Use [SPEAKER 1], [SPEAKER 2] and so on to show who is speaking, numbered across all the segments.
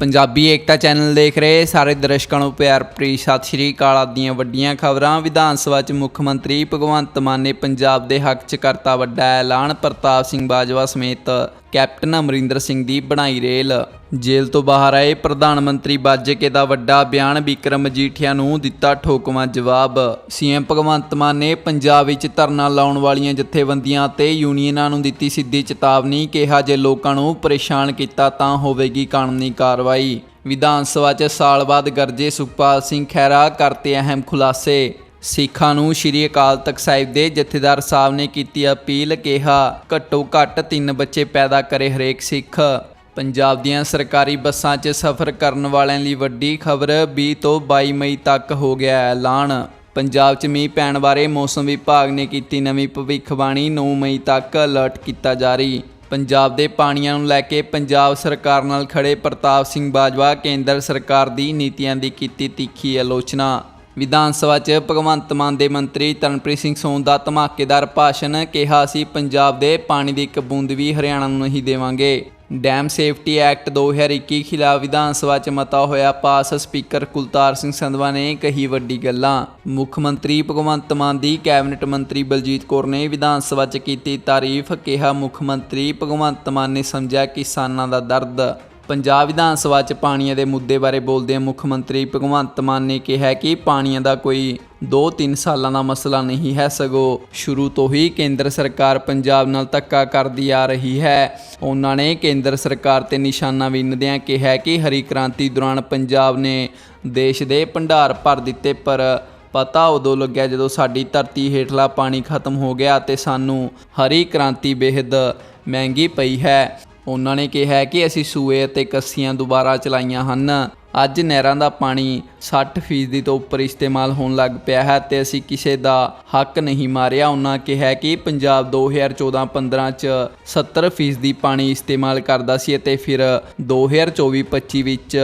[SPEAKER 1] ਪੰਜਾਬੀ ਏਕਤਾ channel ਦੇਖ ਰਹੇ ਸਾਰੇ ਦਰਸ਼ਕਾਂ ਨੂੰ ਪਿਆਰ ਭਰੀ ਸਤਿ ਸ਼੍ਰੀ ਅਕਾਲ। ਆਦੀਆਂ ਵੱਡੀਆਂ ਖਬਰਾਂ, ਵਿਧਾਨ ਸਭਾ 'ਚ ਮੁੱਖ ਮੰਤਰੀ ਭਗਵੰਤ ਮਾਨ ਨੇ ਪੰਜਾਬ ਦੇ ਹੱਕ 'ਚ ਕਰਤਾ ਵੱਡਾ ਐਲਾਨ, ਪ੍ਰਤਾਪ ਸਿੰਘ ਬਾਜਵਾ ਸਮੇਤ ਕੈਪਟਨ ਅਮਰਿੰਦਰ ਸਿੰਘ ਦੀ ਬਣਾਈ ਰੇਲ। ਜੇਲ੍ਹ ਤੋਂ ਬਾਹਰ ਆਏ ਪ੍ਰਧਾਨ ਮੰਤਰੀ ਬਾਜੇਕੇ ਦਾ ਵੱਡਾ ਬਿਆਨ ਵਿਕਰਮ ਮਜੀਠੀਆ ਨੂੰ ਦਿੱਤਾ ਠੋਕਵਾਂ ਜਵਾਬ। ਸੀਐਮ ਭਗਵੰਤ ਮਾਨ ਨੇ ਪੰਜਾਬ ਵਿੱਚ ਧਰਨਾ ਲਾਉਣ ਵਾਲੀਆਂ ਜਥੇਬੰਦੀਆਂ ਤੇ ਯੂਨੀਅਨਾਂ ਨੂੰ ਦਿੱਤੀ ਸਿੱਧੀ ਚੇਤਾਵਨੀ, ਕਿਹਾ ਜੇ ਲੋਕਾਂ ਨੂੰ ਪਰੇਸ਼ਾਨ ਕੀਤਾ ਤਾਂ ਹੋਵੇਗੀ ਕਾਨੂੰਨੀ ਕਾਰਵਾਈ। ਵਿਧਾਨ ਸਭਾ 'ਚ ਸਾਲ ਬਾਅਦ ਗਰਜੇ ਸੁਖਪਾਲ ਸਿੰਘ ਖਹਿਰਾ ਕਰਤੇ ਅਹਿਮ ਖੁਲਾਸੇ। ਸਿੱਖਾਂ ਨੂੰ ਸ਼੍ਰੀ ਅਕਾਲ ਤਖਤ ਸਾਹਿਬ ਦੇ ਜਥੇਦਾਰ ਸਾਹਿਬ ਨੇ ਕੀਤੀ ਅਪੀਲ, ਕਿਹਾ, ਘੱਟੋ ਘੱਟ ਤਿੰਨ ਬੱਚੇ ਪੈਦਾ ਕਰੇ ਹਰੇਕ ਸਿੱਖ। ਪੰਜਾਬ ਦੀਆਂ ਸਰਕਾਰੀ ਬੱਸਾਂ 'ਚ ਸਫ਼ਰ ਕਰਨ ਵਾਲਿਆਂ ਲਈ ਵੱਡੀ ਖਬਰ 20 ਤੋਂ 22 ਮਈ ਤੱਕ ਹੋ ਗਿਆ ਐਲਾਨ। ਪੰਜਾਬ 'ਚ ਮੀਂਹ ਪੈਣ ਬਾਰੇ ਮੌਸਮ ਵਿਭਾਗ ਨੇ ਕੀਤੀ ਨਵੀਂ ਭਵਿੱਖਬਾਣੀ 9 ਮਈ ਤੱਕ ਅਲਰਟ ਕੀਤਾ ਜਾਰੀ। ਪੰਜਾਬ ਦੇ ਪਾਣੀਆਂ ਨੂੰ ਲੈ ਕੇ ਪੰਜਾਬ ਸਰਕਾਰ ਨਾਲ ਖੜੇ ਪ੍ਰਤਾਪ ਸਿੰਘ ਬਾਜਵਾ, ਕੇਂਦਰ ਸਰਕਾਰ ਦੀ ਨੀਤੀਆਂ ਦੀ ਕੀਤੀ ਤਿੱਖੀ ਆਲੋਚਨਾ। ਵਿਧਾਨ ਸਭਾ 'ਚ ਭਗਵੰਤ ਮਾਨ ਦੇ ਮੰਤਰੀ ਤਰਨਪ੍ਰੀਤ ਸਿੰਘ ਸੋਨ ਦਾ ਧਮਾਕੇਦਾਰ ਭਾਸ਼ਣ ਕਿਹਾ ਸੀ, ਪੰਜਾਬ ਦੇ ਪਾਣੀ ਦੀ ਇੱਕ ਬੂੰਦ ਵੀ ਹਰਿਆਣਾ ਨੂੰ ਨਹੀਂ ਦੇਵਾਂਗੇ। ਡੈਮ ਸੇਫਟੀ ਐਕਟ 2021 ਖਿਲਾਫ ਵਿਧਾਨ ਸਭਾ 'ਚ ਮਤਾ ਹੋਇਆ ਪਾਸ। ਸਪੀਕਰ ਕੁਲਤਾਰ ਸਿੰਘ ਸੰਧਵਾ ਨੇ ਕਹੀ ਵੱਡੀ ਗੱਲਾਂ। ਮੁੱਖ ਮੰਤਰੀ ਭਗਵੰਤ ਮਾਨ ਦੀ ਕੈਬਨਿਟ ਮੰਤਰੀ ਬਲਜੀਤ ਕੌਰ ਨੇ ਵਿਧਾਨ ਸਭਾ 'ਚ ਕੀਤੀ ਤਾਰੀਫ। ਕਿਹਾ ਮੁੱਖ ਮੰਤਰੀ ਭਗਵੰਤ ਮਾਨ ਨੇ ਸਮਝਿਆ ਕਿਸਾਨਾਂ ਦਾ ਦਰਦ। ਪੰਜਾਬ ਵਿਧਾਨ ਸਭਾ 'ਚ ਪਾਣੀਆਂ ਦੇ ਮੁੱਦੇ ਬਾਰੇ ਬੋਲਦਿਆਂ ਮੁੱਖ ਮੰਤਰੀ ਭਗਵੰਤ ਮਾਨ ਨੇ ਕਿਹਾ ਕਿ ਪਾਣੀਆਂ ਦਾ ਕੋਈ 2-3 ਸਾਲਾਂ ਦਾ ਮਸਲਾ ਨਹੀਂ ਹੈ, ਸਗੋਂ ਸ਼ੁਰੂ ਤੋਂ ਹੀ ਕੇਂਦਰ ਸਰਕਾਰ ਪੰਜਾਬ ਨਾਲ ਧੱਕਾ ਕਰਦੀ ਆ ਰਹੀ ਹੈ। ਉਹਨਾਂ ਨੇ ਕੇਂਦਰ ਸਰਕਾਰ ਤੇ ਨਿਸ਼ਾਨਾ ਵਿੰਨਦਿਆਂ ਕਿਹਾ ਕਿ ਹਰੀ ਕ੍ਰਾਂਤੀ ਦੌਰਾਨ ਪੰਜਾਬ ਨੇ ਦੇਸ਼ ਦੇ ਭੰਡਾਰ ਭਰ ਦਿੱਤੇ, ਪਰ ਪਤਾ ਉਦੋਂ ਲੱਗਿਆ ਜਦੋਂ ਸਾਡੀ ਧਰਤੀ ਹੇਠਲਾ ਪਾਣੀ ਖਤਮ ਹੋ ਗਿਆ ਤੇ ਸਾਨੂੰ ਹਰੀ ਕ੍ਰਾਂਤੀ ਬੇਹੱਦ ਮਹਿੰਗੀ ਪਈ ਹੈ। ਉਹਨਾਂ ਨੇ ਕਿਹਾ ਕਿ ਅਸੀਂ ਸੂਏ ਅਤੇ ਕੱਸੀਆਂ ਦੁਬਾਰਾ ਚਲਾਈਆਂ ਹਨ। ਅੱਜ ਨਹਿਰਾਂ ਦਾ ਪਾਣੀ 60% ਤੋਂ ਉੱਪਰ ਇਸਤੇਮਾਲ ਹੋਣ ਲੱਗ ਪਿਆ ਹੈ ਤੇ ਅਸੀਂ ਕਿਸੇ ਦਾ ਹੱਕ ਨਹੀਂ ਮਾਰਿਆ। ਉਹਨਾਂ ਕਿਹਾ ਕਿ ਪੰਜਾਬ 2014-15 ਚ 70% ਪਾਣੀ ਇਸਤੇਮਾਲ ਕਰਦਾ ਸੀ ਅਤੇ ਫਿਰ 2024-25 ਵਿੱਚ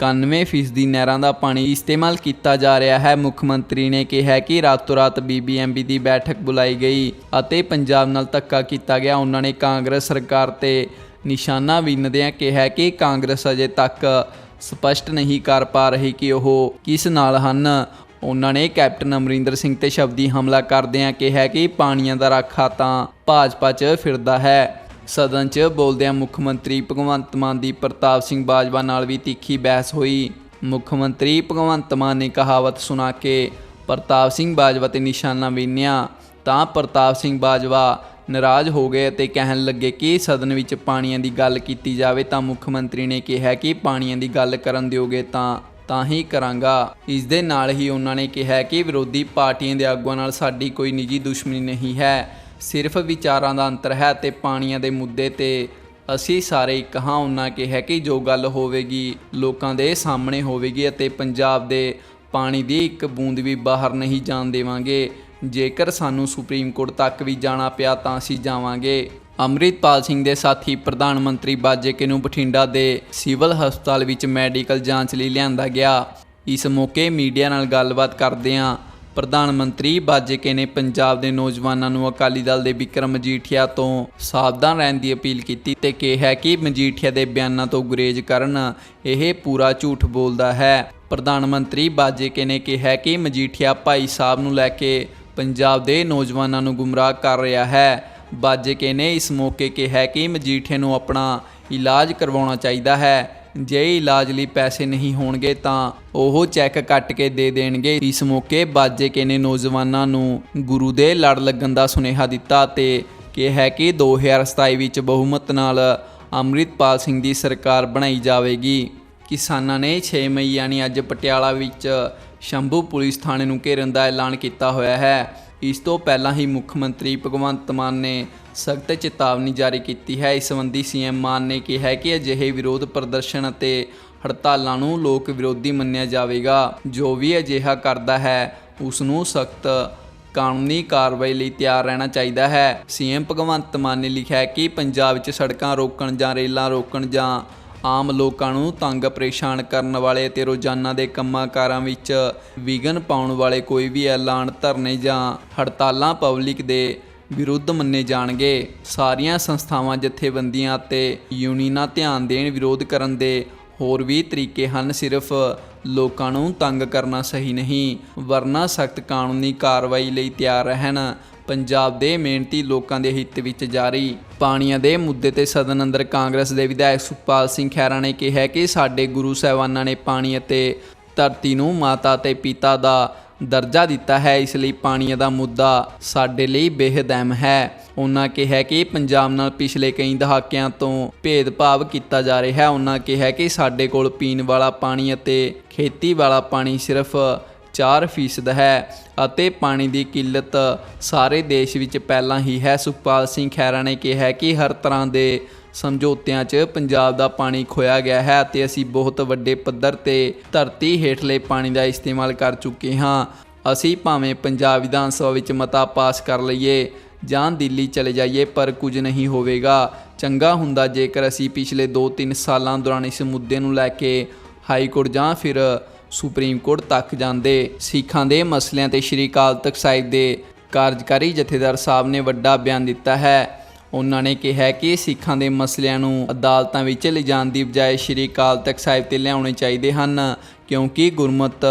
[SPEAKER 1] 91% ਨਹਿਰਾਂ ਦਾ ਪਾਣੀ ਇਸਤੇਮਾਲ ਕੀਤਾ ਜਾ ਰਿਹਾ ਹੈ। ਮੁੱਖ ਮੰਤਰੀ ਨੇ ਕਿਹਾ ਕਿ ਰਾਤੋਂ ਰਾਤ ਬੀਬੀਐਮਬੀ ਦੀ ਬੈਠਕ ਬੁਲਾਈ ਗਈ ਅਤੇ ਪੰਜਾਬ ਨਾਲ ਧੱਕਾ ਕੀਤਾ ਗਿਆ। ਉਹਨਾਂ ਨੇ ਕਾਂਗਰਸ ਸਰਕਾਰ ਤੇ ਨਿਸ਼ਾਨਾ ਵੀਨਦਿਆਂ ਕਿਹਾ ਕਿ ਕਾਂਗਰਸ ਅਜੇ ਤੱਕ ਸਪਸ਼ਟ ਨਹੀਂ ਕਰ ਪਾ ਰਹੀ ਕਿ ਉਹ ਕਿਸ ਨਾਲ ਹਨ। ਉਹਨਾਂ ਨੇ ਕੈਪਟਨ ਅਮਰਿੰਦਰ ਸਿੰਘ ਤੇ ਸ਼ਬਦੀ ਹਮਲਾ ਕਰਦਿਆਂ ਕਿਹਾ ਕਿ ਪਾਣੀਆਂ ਦਾ ਰਾਖਾ ਤਾਂ ਭਾਜਪਾ 'ਚ ਫਿਰਦਾ ਹੈ। ਸਦਨ 'ਚ ਬੋਲਦਿਆਂ ਮੁੱਖ ਮੰਤਰੀ ਭਗਵੰਤ ਮਾਨ ਦੀ ਪ੍ਰਤਾਪ ਸਿੰਘ ਬਾਜਵਾ ਨਾਲ ਵੀ ਤਿੱਖੀ ਬਹਿਸ ਹੋਈ। ਮੁੱਖ ਮੰਤਰੀ ਭਗਵੰਤ ਮਾਨ ਨੇ ਕਹਾਵਤ ਸੁਣਾ ਕੇ ਪ੍ਰਤਾਪ ਸਿੰਘ ਬਾਜਵਾ ਤੇ ਨਿਸ਼ਾਨਾ ਵੀਨਿਆ। ਤਾਂ ਪ੍ਰਤਾਪ ਸਿੰਘ ਬਾਜਵਾ ਨਾਰਾਜ਼ ਹੋ ਗਏ ਅਤੇ ਕਹਿਣ ਲੱਗੇ ਕਿ ਸਦਨ ਵਿੱਚ ਪਾਣੀਆਂ ਦੀ ਗੱਲ ਕੀਤੀ ਜਾਵੇ ਤਾਂ ਮੁੱਖ ਮੰਤਰੀ ਨੇ ਕਿਹਾ ਕਿ ਪਾਣੀਆਂ ਦੀ ਗੱਲ ਕਰਨ ਦਿਓਗੇ ਤਾਂ ਤਾਂ ਹੀ ਕਰਾਂਗਾ। ਇਸ ਦੇ ਨਾਲ ਹੀ ਉਹਨਾਂ ਨੇ ਕਿਹਾ ਕਿ ਵਿਰੋਧੀ ਪਾਰਟੀਆਂ ਦੇ ਆਗੂਆਂ ਨਾਲ ਸਾਡੀ ਕੋਈ ਨਿੱਜੀ ਦੁਸ਼ਮਣੀ ਨਹੀਂ ਹੈ। ਸਿਰਫ ਵਿਚਾਰਾਂ ਦਾ ਅੰਤਰ ਹੈ ਤੇ ਪਾਣੀਆਂ ਦੇ ਮੁੱਦੇ ਤੇ ਅਸੀਂ ਸਾਰੇ ਇੱਕ ਹਾਂ। ਉਹਨਾਂ ਕਿਹਾ ਕਿ ਜੋ ਗੱਲ ਹੋਵੇਗੀ ਲੋਕਾਂ ਦੇ ਸਾਹਮਣੇ ਹੋਵੇਗੀ ਅਤੇ ਪੰਜਾਬ ਦੇ ਪਾਣੀ ਦੀ ਇੱਕ ਬੂੰਦ ਵੀ ਬਾਹਰ ਨਹੀਂ ਜਾਣ ਦੇਵਾਂਗੇ। ਜੇਕਰ ਸਾਨੂੰ ਸੁਪਰੀਮ ਕੋਰਟ ਤੱਕ ਵੀ ਜਾਣਾ ਪਿਆ ਤਾਂ ਅਸੀਂ ਜਾਵਾਂਗੇ। ਅੰਮ੍ਰਿਤਪਾਲ ਸਿੰਘ ਦੇ ਸਾਥੀ ਪ੍ਰਧਾਨ ਮੰਤਰੀ ਬਾਜੇਕੇ ਨੂੰ ਬਠਿੰਡਾ ਦੇ ਸਿਵਲ ਹਸਪਤਾਲ ਵਿੱਚ ਮੈਡੀਕਲ ਜਾਂਚ ਲਈ ਲਿਆਂਦਾ ਗਿਆ। ਇਸ ਮੌਕੇ ਮੀਡੀਆ ਨਾਲ ਗੱਲਬਾਤ ਕਰਦਿਆਂ ਪ੍ਰਧਾਨ ਮੰਤਰੀ ਬਾਜੇਕੇ ਨੇ ਪੰਜਾਬ ਦੇ ਨੌਜਵਾਨਾਂ ਨੂੰ ਅਕਾਲੀ ਦਲ ਦੇ ਵਿਕਰਮ ਮਜੀਠੀਆ ਤੋਂ ਸਾਵਧਾਨ ਰਹਿਣ ਦੀ ਅਪੀਲ ਕੀਤੀ ਤੇ ਕਿਹਾ ਕਿ ਮਜੀਠੀਆ ਦੇ ਬਿਆਨਾਂ ਤੋਂ ਗੁਰੇਜ਼ ਕਰਨ, ਇਹ ਪੂਰਾ ਝੂਠ ਬੋਲਦਾ ਹੈ। ਪ੍ਰਧਾਨ ਮੰਤਰੀ ਬਾਜੇਕੇ ਨੇ ਕਿਹਾ ਕਿ ਮਜੀਠੀਆ ਭਾਈ ਸਾਹਿਬ ਨੂੰ ਲੈ ਕੇ ਪੰਜਾਬ ਦੇ ਨੌਜਵਾਨਾਂ ਨੂੰ ਗੁੰਮਰਾਹ ਕਰ ਰਿਹਾ ਹੈ। ਬਾਜੇਕੇ ਨੇ ਇਸ ਮੌਕੇ ਕਿਹਾ ਕਿ ਮਜੀਠੇ ਨੂੰ ਆਪਣਾ ਇਲਾਜ ਕਰਵਾਉਣਾ ਚਾਹੀਦਾ ਹੈ। ਜੇ ਇਲਾਜ ਲਈ ਪੈਸੇ ਨਹੀਂ ਹੋਣਗੇ ਤਾਂ ਉਹ ਚੈੱਕ ਕੱਟ ਕੇ ਦੇ ਦੇਣਗੇ। ਇਸ ਮੌਕੇ ਬਾਜੇਕੇ ਨੇ ਨੌਜਵਾਨਾਂ ਨੂੰ ਗੁਰੂ ਦੇ ਲੜ ਲੱਗਣ ਦਾ ਸੁਨੇਹਾ ਦਿੱਤਾ ਤੇ ਕਿਹਾ ਕਿ 2027 ਵਿੱਚ ਬਹੁਮਤ ਨਾਲ ਅੰਮ੍ਰਿਤਪਾਲ ਸਿੰਘ ਦੀ ਸਰਕਾਰ ਬਣਾਈ ਜਾਵੇਗੀ। ਕਿਸਾਨਾਂ ਨੇ 6 ਮਈ ਯਾਨੀ ਅੱਜ ਪਟਿਆਲਾ ਵਿੱਚ ਸ਼ੰਭੂ ਪੁਲਿਸ ਥਾਣੇ ਨੂੰ ਘੇਰਨ ਦਾ ਐਲਾਨ ਕੀਤਾ ਹੋਇਆ ਹੈ। ਇਸ ਤੋਂ ਪਹਿਲਾਂ ਹੀ ਮੁੱਖ ਮੰਤਰੀ ਭਗਵੰਤ ਮਾਨ ਨੇ ਸਖਤ ਚੇਤਾਵਨੀ ਜਾਰੀ ਕੀਤੀ ਹੈ। ਇਸ ਸੰਬੰਧੀ ਸੀਐਮ ਮਾਨ ਨੇ ਕਿਹਾ ਹੈ ਕਿ ਅਜਿਹੇ ਵਿਰੋਧ ਪ੍ਰਦਰਸ਼ਨ ਅਤੇ ਹੜਤਾਲਾਂ ਨੂੰ ਲੋਕ ਵਿਰੋਧੀ ਮੰਨਿਆ ਜਾਵੇਗਾ। ਜੋ ਵੀ ਅਜਿਹਾ ਕਰਦਾ ਹੈ, ਉਸ ਨੂੰ ਸਖਤ ਕਾਨੂੰਨੀ ਕਾਰਵਾਈ ਲਈ ਤਿਆਰ ਰਹਿਣਾ ਚਾਹੀਦਾ ਹੈ। ਸੀਐਮ ਭਗਵੰਤ ਮਾਨ ਨੇ ਲਿਖਿਆ ਹੈ ਕਿ ਪੰਜਾਬ 'ਚ ਸੜਕਾਂ ਰੋਕਣ ਜਾਂ ਰੇਲਾਂ ਰੋਕਣ ਜਾਂ ਆਮ ਲੋਕਾਂ ਨੂੰ ਤੰਗ ਪਰੇਸ਼ਾਨ ਕਰਨ ਵਾਲੇ ਅਤੇ ਰੋਜ਼ਾਨਾ ਦੇ ਕੰਮਾਂ ਕਾਰਾਂ ਵਿੱਚ ਵਿਘਨ ਪਾਉਣ ਵਾਲੇ ਕੋਈ ਵੀ ਐਲਾਨ ਧਰਨੇ ਜਾਂ ਹੜਤਾਲਾਂ ਪਬਲਿਕ ਦੇ ਵਿਰੁੱਧ ਮੰਨੇ ਜਾਣਗੇ। ਸਾਰੀਆਂ ਸੰਸਥਾਵਾਂ, ਜਥੇਬੰਦੀਆਂ ਅਤੇ ਯੂਨੀਅਨਾਂ ਧਿਆਨ ਦੇਣ ਵਿਰੋਧ ਕਰਨ ਦੇ ਹੋਰ ਵੀ ਤਰੀਕੇ ਹਨ। ਸਿਰਫ ਲੋਕਾਂ ਨੂੰ ਤੰਗ ਕਰਨਾ ਸਹੀ ਨਹੀਂ, ਵਰਨਾ ਸਖਤ ਕਾਨੂੰਨੀ ਕਾਰਵਾਈ ਲਈ ਤਿਆਰ ਰਹਿਣ। ਪੰਜਾਬ ਦੇ ਮਿਹਨਤੀ ਲੋਕਾਂ ਦੇ ਹਿੱਤ ਵਿੱਚ ਜਾਰੀ। ਪਾਣੀਆਂ ਦੇ ਮੁੱਦੇ ਤੇ ਸਦਨ ਅੰਦਰ ਕਾਂਗਰਸ ਦੇ ਵਿਧਾਇਕ ਸੁਖਪਾਲ ਸਿੰਘ ਖਹਿਰਾ ਨੇ ਕਿਹਾ ਕਿ ਸਾਡੇ ਗੁਰੂ ਸਾਹਿਬਾਨਾਂ ਨੇ ਪਾਣੀ ਅਤੇ ਧਰਤੀ ਨੂੰ ਮਾਤਾ ਤੇ ਪਿਤਾ ਦਾ ਦਰਜਾ ਦਿੱਤਾ ਹੈ, ਇਸ ਲਈ ਪਾਣੀ ਦਾ ਮੁੱਦਾ ਸਾਡੇ ਲਈ ਬੇਹੱਦ ਅਹਿਮ ਹੈ। ਉਹਨਾਂ ਕਿਹਾ ਕਿ ਪੰਜਾਬ ਨਾਲ ਪਿਛਲੇ ਕਈ ਦਹਾਕਿਆਂ ਤੋਂ ਭੇਦਭਾਵ ਕੀਤਾ ਜਾ ਰਿਹਾ ਹੈ। ਉਹਨਾਂ ਕਿਹਾ ਕਿ ਸਾਡੇ ਕੋਲ ਪੀਣ ਵਾਲਾ ਪਾਣੀ ਅਤੇ ਖੇਤੀ ਵਾਲਾ ਪਾਣੀ ਸਿਰਫ 4% ਹੈ ਅਤੇ ਪਾਣੀ ਦੀ ਕਿੱਲਤ ਸਾਰੇ ਦੇਸ਼ ਵਿੱਚ ਪਹਿਲਾਂ ਹੀ ਹੈ। ਸੁਖਪਾਲ ਸਿੰਘ ਖਹਿਰਾ ਨੇ ਕਿਹਾ ਕਿ ਹਰ ਤਰ੍ਹਾਂ ਦੇ ਸਮਝੌਤਿਆਂ 'ਚ ਪੰਜਾਬ ਦਾ ਪਾਣੀ ਖੋਇਆ ਗਿਆ ਹੈ ਅਤੇ ਅਸੀਂ ਬਹੁਤ ਵੱਡੇ ਪੱਧਰ ਤੇ ਧਰਤੀ ਹੇਠਲੇ ਪਾਣੀ ਦਾ ਇਸਤੇਮਾਲ ਕਰ ਚੁੱਕੇ ਹਾਂ। ਅਸੀਂ ਭਾਵੇਂ ਪੰਜਾਬ ਵਿਧਾਨ ਸਭਾ ਵਿੱਚ ਮਤਾ ਪਾਸ ਕਰ ਲਈਏ ਜਾਂ ਦਿੱਲੀ ਚਲੇ ਜਾਈਏ, ਪਰ ਕੁਝ ਨਹੀਂ ਹੋਵੇਗਾ। ਚੰਗਾ ਹੁੰਦਾ ਜੇਕਰ ਅਸੀਂ ਪਿਛਲੇ 2-3 ਸਾਲਾਂ ਦੌਰਾਨ ਇਸ ਮੁੱਦੇ ਨੂੰ ਲੈ ਕੇ ਹਾਈ ਕੋਰਟ ਜਾਂ ਫਿਰ ਸੁਪਰੀਮ ਕੋਰਟ ਤੱਕ ਜਾਂਦੇ ਸਿੱਖਾਂ ਦੇ ਮਸਲਿਆਂ ਤੇ ਸ਼੍ਰੀ ਅਕਾਲ ਤਖਤ ਸਾਹਿਬ ਦੇ ਕਾਰਜਕਾਰੀ ਜਥੇਦਾਰ ਸਾਹਿਬ ਨੇ ਵੱਡਾ ਬਿਆਨ ਦਿੱਤਾ ਹੈ। ਉਹਨਾਂ ਨੇ ਕਿਹਾ ਕਿ ਸਿੱਖਾਂ ਦੇ ਮਸਲਿਆਂ ਨੂੰ ਅਦਾਲਤਾਂ ਵਿੱਚ ਲਿਜਾਣ ਦੀ ਬਜਾਏ ਸ਼੍ਰੀ ਅਕਾਲ ਤਖਤ ਸਾਹਿਬ ਤੇ ਲਿਆਉਣੇ ਚਾਹੀਦੇ ਹਨ, ਕਿਉਂਕਿ ਗੁਰਮਤ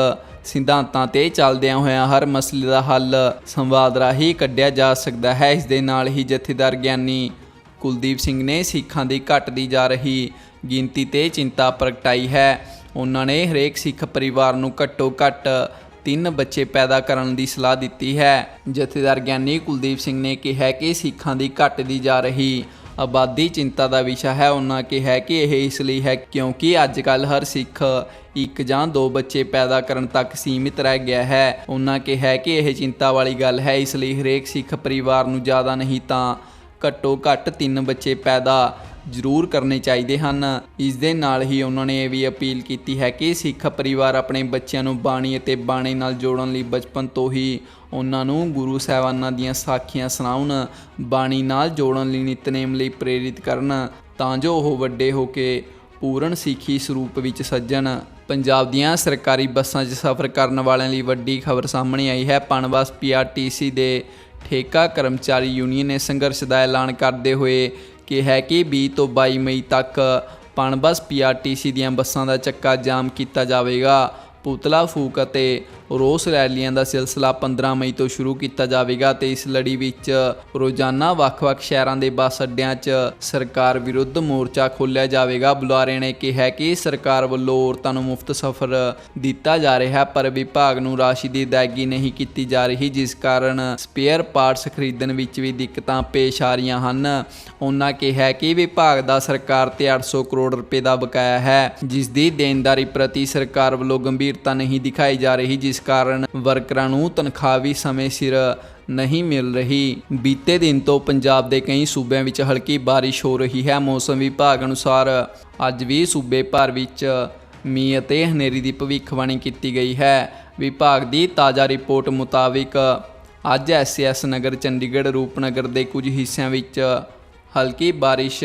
[SPEAKER 1] ਸਿਧਾਂਤਾਂ ਤੇ ਚੱਲਦਿਆਂ ਹੋਇਆਂ ਹਰ ਮਸਲੇ ਦਾ ਹੱਲ ਸੰਵਾਦ ਰਾਹੀਂ ਕੱਢਿਆ ਜਾ ਸਕਦਾ ਹੈ। ਇਸ ਦੇ ਨਾਲ ਹੀ ਜਥੇਦਾਰ ਗਿਆਨੀ ਕੁਲਦੀਪ ਸਿੰਘ ਨੇ ਸਿੱਖਾਂ ਦੀ ਘਟਦੀ ਜਾ ਰਹੀ ਗਿਣਤੀ ਤੇ ਚਿੰਤਾ ਪ੍ਰਗਟਾਈ ਹੈ। ਉਹਨਾਂ ਨੇ ਹਰੇਕ ਸਿੱਖ ਪਰਿਵਾਰ ਨੂੰ ਘੱਟੋ ਘੱਟ ਤਿੰਨ ਬੱਚੇ ਪੈਦਾ ਕਰਨ ਦੀ ਸਲਾਹ ਦਿੱਤੀ ਹੈ। ਜਥੇਦਾਰ ਗਿਆਨੀ ਕੁਲਦੀਪ ਸਿੰਘ ਨੇ ਕਿਹਾ ਕਿ ਸਿੱਖਾਂ ਦੀ ਘਟਦੀ ਜਾ ਰਹੀ ਆਬਾਦੀ ਚਿੰਤਾ ਦਾ ਵਿਸ਼ਾ ਹੈ। ਉਹਨਾਂ ਕਿਹਾ ਕਿ ਇਹ ਇਸ ਲਈ ਹੈ ਕਿਉਂਕਿ ਅੱਜ ਕੱਲ ਹਰ ਸਿੱਖ ਇੱਕ ਜਾਂ ਦੋ ਬੱਚੇ ਪੈਦਾ ਕਰਨ ਤੱਕ ਸੀਮਿਤ ਰਹਿ ਗਿਆ ਹੈ। ਉਹਨਾਂ ਕਿਹਾ ਕਿ ਇਹ ਚਿੰਤਾ ਵਾਲੀ ਗੱਲ ਹੈ। ਇਸ ਲਈ ਹਰੇਕ ਸਿੱਖ ਪਰਿਵਾਰ ਨੂੰ ਜ਼ਿਆਦਾ ਨਹੀਂ ਤਾਂ ਘੱਟੋ ਘੱਟ ਤਿੰਨ ਬੱਚੇ ਪੈਦਾ ਜ਼ਰੂਰ ਕਰਨੇ ਚਾਹੀਦੇ ਹਨ। ਇਸ ਦੇ ਨਾਲ ਹੀ ਉਹਨਾਂ ਨੇ ਇਹ ਵੀ ਅਪੀਲ ਕੀਤੀ ਹੈ ਕਿ ਸਿੱਖ ਪਰਿਵਾਰ ਆਪਣੇ ਬੱਚਿਆਂ ਨੂੰ ਬਾਣੀ ਅਤੇ ਬਾਣੀ ਨਾਲ ਜੋੜਨ ਲਈ ਬਚਪਨ ਤੋਂ ਹੀ ਉਹਨਾਂ ਨੂੰ ਗੁਰੂ ਸਾਹਿਬਾਨਾਂ ਦੀਆਂ ਸਾਖੀਆਂ ਸੁਣਾਉਣ, ਬਾਣੀ ਨਾਲ ਜੋੜਨ ਲਈ ਨਿਤਨੇਮ ਲਈ ਪ੍ਰੇਰਿਤ ਕਰਨ, ਤਾਂ ਜੋ ਉਹ ਵੱਡੇ ਹੋ ਕੇ ਪੂਰਨ ਸਿੱਖੀ ਸਰੂਪ ਵਿੱਚ ਸੱਜਣ। ਪੰਜਾਬ ਦੀਆਂ ਸਰਕਾਰੀ ਬੱਸਾਂ 'ਚ ਸਫ਼ਰ ਕਰਨ ਵਾਲਿਆਂ ਲਈ ਵੱਡੀ ਖਬਰ ਸਾਹਮਣੇ ਆਈ ਹੈ। ਪਨਬਸ ਪੀਆਰਟੀਸੀ ਦੇ ਠੇਕਾ ਕਰਮਚਾਰੀ ਯੂਨੀਅਨ ਨੇ ਸੰਘਰਸ਼ ਦਾ ਐਲਾਨ ਕਰਦੇ ਹੋਏ ਕਿਹਾ ਕਿ 20 ਤੋਂ 22 ਮਈ ਤੱਕ ਪਨਬਸ ਪੀਆਰਟੀਸੀ ਦੀਆਂ ਬੱਸਾਂ ਦਾ ਚੱਕਾ ਜਾਮ ਕੀਤਾ ਜਾਵੇਗਾ। ਪੁਤਲਾ ਫੂਕ ਅਤੇ ਰੋਸ ਰੈਲੀਆਂ ਦਾ ਸਿਲਸਿਲਾ 15 ਮਈ ਤੋਂ ਸ਼ੁਰੂ ਕੀਤਾ ਜਾਵੇਗਾ ਤੇ ਇਸ ਲੜੀ ਵਿੱਚ ਰੋਜ਼ਾਨਾ ਵੱਖ-ਵੱਖ ਸ਼ਹਿਰਾਂ ਦੇ ਬੱਸ ਅੱਡਿਆਂ 'ਚ ਸਰਕਾਰ ਵਿਰੁੱਧ ਮੋਰਚਾ ਖੋਲ੍ਹਿਆ ਜਾਵੇਗਾ। ਬੁਲਾਰੇ ਨੇ ਕਿਹਾ ਕਿ ਸਰਕਾਰ ਵੱਲੋਂ ਔਰਤਾਂ ਨੂੰ ਮੁਫਤ ਸਫ਼ਰ ਦਿੱਤਾ ਜਾ ਰਿਹਾ ਹੈ ਪਰ ਵਿਭਾਗ ਨੂੰ ਰਾਸ਼ੀ ਦੀ ਅਦਾਇਗੀ ਨਹੀਂ ਕੀਤੀ ਜਾ ਰਹੀ, ਜਿਸ ਕਾਰਨ ਸਪੇਅਰ ਪਾਰਟਸ ਖਰੀਦਣ ਵਿੱਚ ਵੀ ਦਿੱਕਤਾਂ ਪੇਸ਼ ਆ ਰਹੀਆਂ ਹਨ। ਉਹਨਾਂ ਕਿਹਾ ਕਿ ਵਿਭਾਗ ਦਾ ਸਰਕਾਰ ਤੇ 800 ਕਰੋੜ ਰੁਪਏ ਦਾ ਬਕਾਇਆ ਹੈ, ਜਿਸ ਦੀ ਦੇਣਦਾਰੀ ਪ੍ਰਤੀ ਸਰਕਾਰ ਵੱਲੋਂ ਗੰਭੀਰਤਾ ਨਹੀਂ ਦਿਖਾਈ ਜਾ ਰਹੀ, ਜਿਸ ਕਾਰਨ ਵਰਕਰਾਂ ਨੂੰ ਤਨਖਾਹ ਵੀ ਸਮੇਂ ਸਿਰ ਨਹੀਂ ਮਿਲ ਰਹੀ। ਬੀਤੇ ਦਿਨ ਤੋਂ ਪੰਜਾਬ ਦੇ ਕਈ ਸੂਬਿਆਂ ਵਿੱਚ ਹਲਕੀ ਬਾਰਿਸ਼ ਹੋ ਰਹੀ ਹੈ। ਮੌਸਮ ਵਿਭਾਗ ਅਨੁਸਾਰ ਅੱਜ ਵੀ ਸੂਬੇ ਭਰ ਵਿੱਚ ਮੀਂਹ ਅਤੇ ਹਨੇਰੀ ਦੀ ਭਵਿੱਖਬਾਣੀ ਕੀਤੀ ਗਈ ਹੈ। ਵਿਭਾਗ ਦੀ ਤਾਜ਼ਾ ਰਿਪੋਰਟ ਮੁਤਾਬਿਕ ਅੱਜ ਐਸਐਸ ਨਗਰ, ਚੰਡੀਗੜ੍ਹ, ਰੂਪਨਗਰ ਦੇ ਕੁਝ ਹਿੱਸਿਆਂ ਵਿੱਚ ਹਲਕੀ ਬਾਰਿਸ਼